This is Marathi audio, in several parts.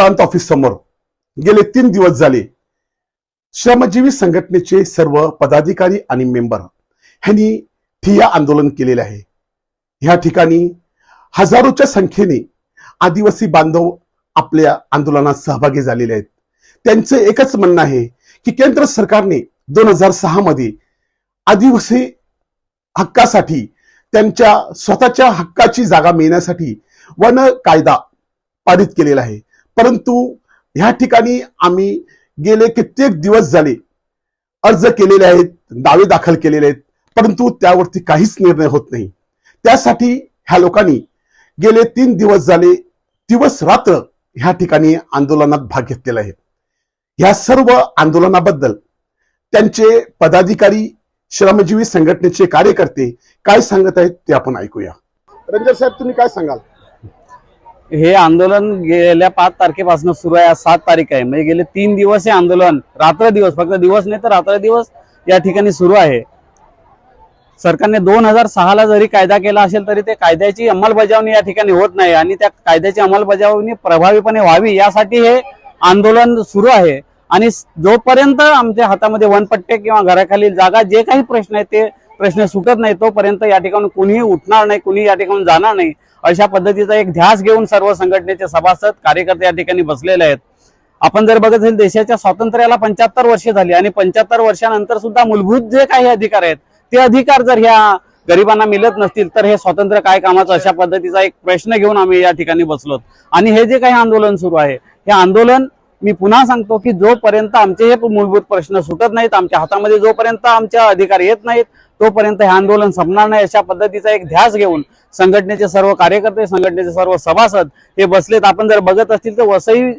प्रांत ऑफिस समोर. गेले तीन दिवस झाले. श्रमजीवी संघटनेचे सर्व पदाधिकारी आणि मेंबर ह्यांनी ठिया आंदोलन केलेले आहे. ह्या ठिकाणी हजारोच्या संख्येने आदिवासी बांधव आपल्या आंदोलनात सहभागी झालेले आहेत. त्यांचं एकच म्हणणं आहे की केंद्र सरकारने दोन हजार सहा मध्ये आदिवासी हक्कासाठी त्यांच्या स्वतःच्या हक्काची जागा मिळण्यासाठी वन कायदा पारित केलेला आहे. परंतु ह्या ठिकाणी आम्ही गेले कित्येक दिवस झाले. अर्ज केलेले आहेत दावे दाखल केलेले आहेत परंतु त्यावरती काहीच निर्णय होत नाही. त्यासाठी ह्या लोकांनी गेले तीन दिवस झाले दिवस रात्र ह्या ठिकाणी आंदोलनात भाग घेतलेला आहे. ह्या सर्व आंदोलनाबद्दल त्यांचे पदाधिकारी श्रमजीवी संघटनेचे कार्यकर्ते काय सांगत आहेत ते आपण ऐकूया. रंजन साहेब तुम्ही काय सांगाल? हे आंदोलन गेल्या पाच तारखेपासून सुरू आहे. आज सात तारीख आहे. म्हणजे गेले तीन दिवस हे आंदोलन रात्र दिवस फक्त दिवस नाही तर रात्र दिवस या ठिकाणी सुरू आहे. सरकारने दोन हजार सहाला जरी कायदा केला असेल तरी ते कायद्याची अंमलबजावणी या ठिकाणी होत नाही आणि त्या कायद्याची अंमलबजावणी प्रभावीपणे व्हावी यासाठी हे आंदोलन सुरू आहे. आणि जोपर्यंत आमच्या हातामध्ये वनपट्टे किंवा घराखालील जागा जे काही प्रश्न आहेत ते प्रश्न सुटत नाही तोपर्यंत या ठिकाणी कुणीही उठणार नाही कुणी या ठिकाणी जाणार नाही. अशा पद्धतीचा एक ध्यास घेऊन सर्व संघटनेचे सभासद कार्यकर्ते या ठिकाणी बसलेले आहेत. आपण जर बघत असेल देशाच्या स्वातंत्र्याला पंच्याहत्तर वर्षे झाली आणि पंच्याहत्तर वर्षानंतर सुद्धा मूलभूत जे काही अधिकार आहेत ते अधिकार जर ह्या गरिबांना मिळत नसतील तर हे स्वातंत्र्य काय कामाचं? अशा पद्धतीचा एक प्रश्न घेऊन आम्ही या ठिकाणी बसलो आणि हे जे काही आंदोलन सुरू आहे हे आंदोलन मी पुन्हा सांगतो की जोपर्यंत आमचे हे मूलभूत प्रश्न सुटत नाहीत आमच्या हातामध्ये जोपर्यंत आमच्या अधिकार येत नाहीत तोपर्यंत हे आंदोलन संपणार नाही अशा पद्धतीचा एक ध्यास घेऊन संघटनेचे सर्व कार्यकर्ते संघटनेचे सर्व सभासद हे बसलेत. आपण जर बघत असतील तर वसई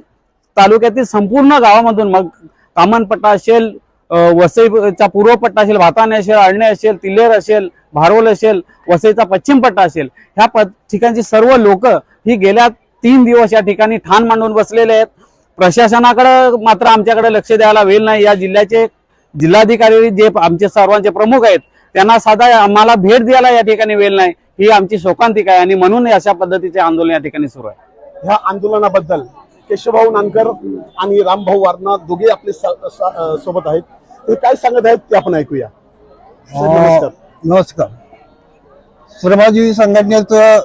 तालुक्यातील संपूर्ण गावामधून मग कामनपट्टा असेल वसईचा पूर्व पट्टा असेल भाताने असेल अळणे असेल तिल्लेर असेल भारोल असेल वसईचा पश्चिम पट्टा असेल ह्या प ठिकाणची सर्व लोक ही गेल्या तीन दिवस या ठिकाणी ठाण मांडून बसलेले आहेत. प्रशासनाकडे मात्र आमच्याकडे लक्ष द्यायला वेळ नाही. या जिल्ह्याचे जिल्हाधिकारी जे आमचे सर्वांचे प्रमुख आहेत त्यांना साधा आम्हाला भेट द्यायला या ठिकाणी वेळ नाही. ही आमची शोकांतिका आहे आणि म्हणून अशा पद्धतीचे आंदोलन या ठिकाणी सुरू आहे. ह्या आंदोलनाबद्दल केशवभाऊ नानकर आणि रामभाऊ वारणा दोघे आपले सोबत आहेत. ते काय सांगत आहेत ते आपण ऐकूया. नमस्कार. श्रमजीवी संघटनेचं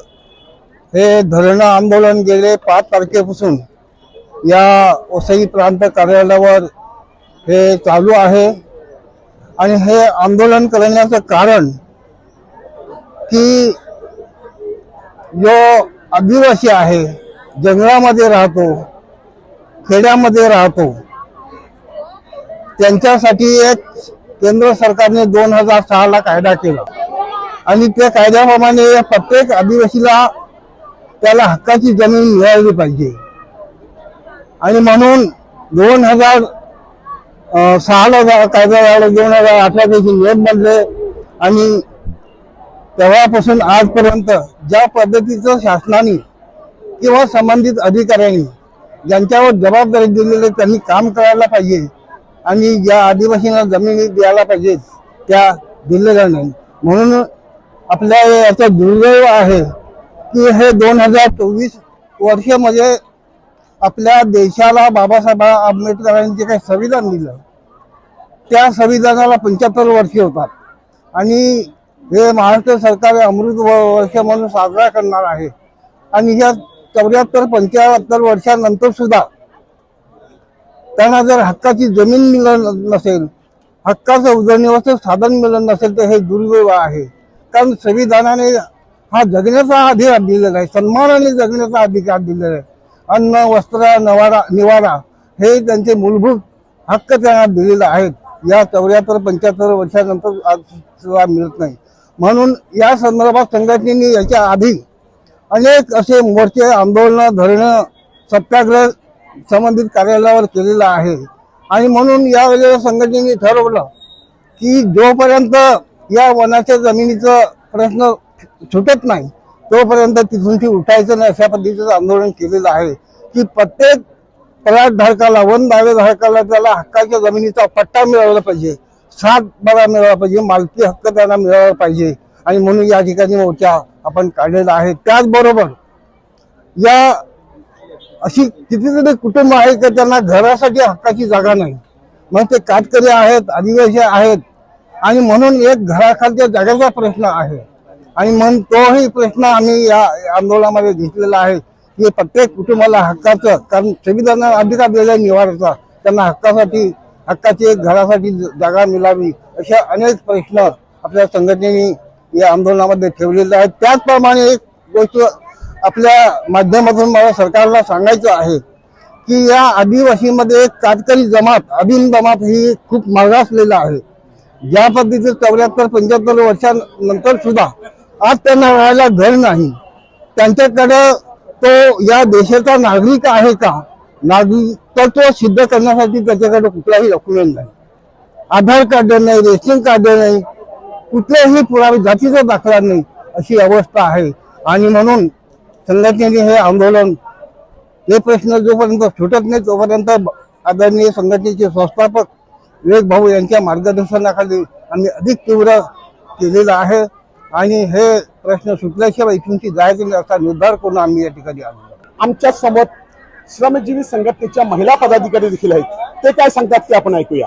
हे धरणं आंदोलन गेले पाच तारखेपासून या वसई प्रांत कार्यालयावर हे चालू आहे. आणि हे आंदोलन करण्याचं कारण की जो आदिवासी आहे जंगलामध्ये राहतो खेड्यामध्ये राहतो त्यांच्यासाठी एक केंद्र सरकारने दोन हजार सहाला कायदा केला. आणि त्या कायद्याप्रमाणे प्रत्येक आदिवासीला त्याला हक्काची जमीन मिळाली पाहिजे. आणि म्हणून दोन हजार सहाला जा- कायदा झाला दोन हजार अठरा पैकी नियम बनले आणि तेव्हापासून आजपर्यंत ज्या पद्धतीचं शासनाने किंवा संबंधित अधिकाऱ्यांनी ज्यांच्यावर जबाबदारी दिलेली त्यांनी काम करायला पाहिजे आणि ज्या आदिवासींना जमिनी द्यायला पाहिजे त्या दिलेल्या नाही. म्हणून आपल्या याचं दुर्दैव आहे की हे दोन हजार चोवीस वर्षामध्ये आपल्या देशाला बाबासाहेब आंबेडकरांनी जे काही संविधान दिलं त्या संविधानाला पंच्याहत्तर वर्षे होतात. आणि हे महाराष्ट्र सरकार अमृत वर्ष म्हणून साजरा करणार आहे. आणि या चौऱ्याहत्तर पंच्याहत्तर वर्षानंतर सुद्धा त्यांना जर हक्काची जमीन मिळत नसेल हक्काचं उदरनिर्वाहाचं साधन मिळत नसेल तर हे दुर्दैव आहे. कारण संविधानाने हा जगण्याचा अधिकार दिलेला आहे सन्मानाने जगण्याचा अधिकार दिलेला आहे. अन्न वस्त्र नवारा निवारा हे त्यांचे मूलभूत हक्क त्यांना दिलेले आहेत. या चौऱ्याहत्तर पंच्याहत्तर वर्षानंतर आज सुद्धा मिळत नाही. म्हणून या संदर्भात संघटनेने याच्या आधी अनेक असे मोर्चे आंदोलनं धरणं सत्याग्रह संबंधित कार्यालयावर केलेलं आहे. आणि म्हणून यावेळेला संघटनेने ठरवलं की जोपर्यंत या वनाच्या जमिनीचं प्रश्न सुटत नाही तोपर्यंत तिथून ती उठायचं नाही अशा पद्धतीचं आंदोलन केलेलं आहे. की प्रत्येक पराटधारकाला वन धारकाला त्याला हक्काच्या जमिनीचा पट्टा मिळवला पाहिजे. सात बारा मिळाला पाहिजे मालकी हक्क त्यांना मिळाला पाहिजे. आणि म्हणून या ठिकाणी मोर्चा आपण काढलेला आहे. त्याचबरोबर या अशी कितीतरी कुटुंब आहे की त्यांना घरासाठी हक्काची जागा नाही. मग ते काटकरी आहेत आदिवासी आहेत. आणि म्हणून एक घराखालच्या जागेचा प्रश्न आहे. आणि म्हणून तोही प्रश्न आम्ही या आंदोलनामध्ये घेतलेला आहे की प्रत्येक कुटुंबाला हक्काचं कारण संविधानाने अधिकार दिलेला निवाराचा. त्यांना हक्कासाठी हक्काची एक घरासाठी जागा मिळावी अशा अनेक प्रश्न आपल्या संघटनेने या आंदोलनामध्ये ठेवलेले आहेत. त्याचप्रमाणे एक गोष्ट आपल्या माध्यमातून मला सरकारला सांगायचं आहे की या आदिवासीमध्ये एक कातकरी जमात अभिन जमात ही खूप मागासलेला आहे. ज्या पद्धतीचे चौऱ्याहत्तर पंच्याहत्तर वर्षांनंतर सुद्धा आज त्यांना राहायला घर नाही. त्यांच्याकडे तो या देशाचा नागरिक आहे का? नागरिकत्व सिद्ध करण्यासाठी त्याच्याकडे कुठलाही डॉक्युमेंट नाही. आधार कार्ड नाही रेशन कार्ड नाही कुठल्याही पुरावे जातीचा दाखला नाही अशी अवस्था आहे. आणि म्हणून संघटनेने हे आंदोलन हे प्रश्न जोपर्यंत सुटत नाही तोपर्यंत आदरणीय संघटनेचे संस्थापक विवेक भाऊ यांच्या मार्गदर्शनाखाली आम्ही अधिक तीव्र केलेलं आहे. आणि हे प्रश्न सुटल्याशिवाय इथूनची जायचं नाही असा निर्धार करून आम्ही या ठिकाणी आलो. आमच्यासमोर श्रमजीवी संघटनेच्या महिला पदाधिकारी देखील आहेत. ते काय सांगतात ते आपण ऐकूया.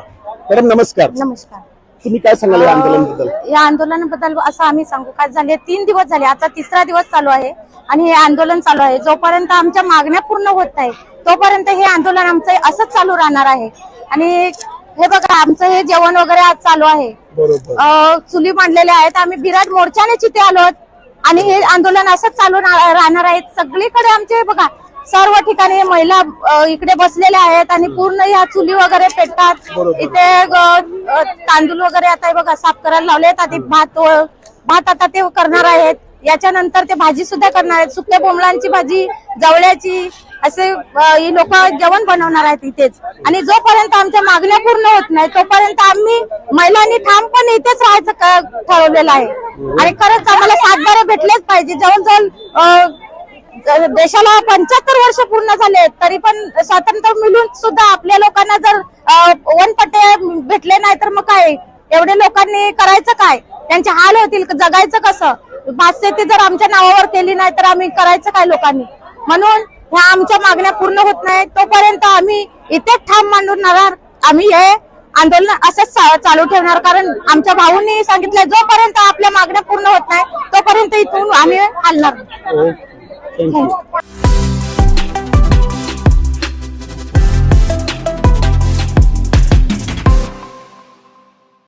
मॅडम नमस्कार. नमस्कार. तुम्ही काय सांगाल या आंदोलनाबद्दल? या आंदोलनाबद्दल असं आम्ही सांगू. काय झाले? तीन दिवस झाले. आता तिसरा दिवस चालू आहे आणि हे आंदोलन चालू आहे. जोपर्यंत आमच्या मागण्या पूर्ण होत नाही तोपर्यंत हे आंदोलन आमचं असंच चालू राहणार आहे. आणि हे बघा आमचं हे जेवण वगैरे आज चालू आहे. बरोबर. अं, चुली मांडलेल्या आहेत. आम्ही विराट मोर्चाने तिथे आलो आणि हे आंदोलन असंच चालू रा- राहणार आहे. सगळीकडे आमचे हे बघा सर्व ठिकाणी महिला अं, इकडे बसलेल्या आहेत आणि पूर्ण ह्या चुली वगैरे पेटतात. इथे अं, अं, तांदूळ वगैरे आता हे बघा साफ करायला लावलेत. आता भात व- भात आता ते करणार आहेत. याच्यानंतर ते भाजी सुद्धा करणार आहेत. सुक्या बोंबळांची भाजी जवळ्याची असे ही लोक जेवण बनवणार आहेत इथेच. आणि जोपर्यंत आमच्या मागण्या पूर्ण होत नाही तोपर्यंत आम्ही महिलांनी ठामपणे इथेच राहायचं ठरवलेलं आहे. आणि खरंच आम्हाला सातबारे भेटलेच पाहिजे. जवळजवळ देशाला पंच्याहत्तर वर्ष पूर्ण झाले तरी पण स्वातंत्र्य मिळून सुद्धा आपल्या लोकांना जर वनपट्टे भेटले नाही तर मग काय? एवढे लोकांनी करायचं काय? त्यांचे हाल होतील जगायचं कसं? भातशेती जर आमच्या नावावर केली नाही तर आम्ही करायचं काय लोकांनी? म्हणून ह्या आमच्या मागण्या पूर्ण होत नाही तोपर्यंत आम्ही इथेच ठाम मांडून राहणार. आम्ही हे आंदोलन असंच चालू ठेवणार. कारण आमच्या भाऊंनी सांगितलं जोपर्यंत आपल्या मागण्या पूर्ण होत नाही तोपर्यंत इथून आम्ही हलणार. थँक्यू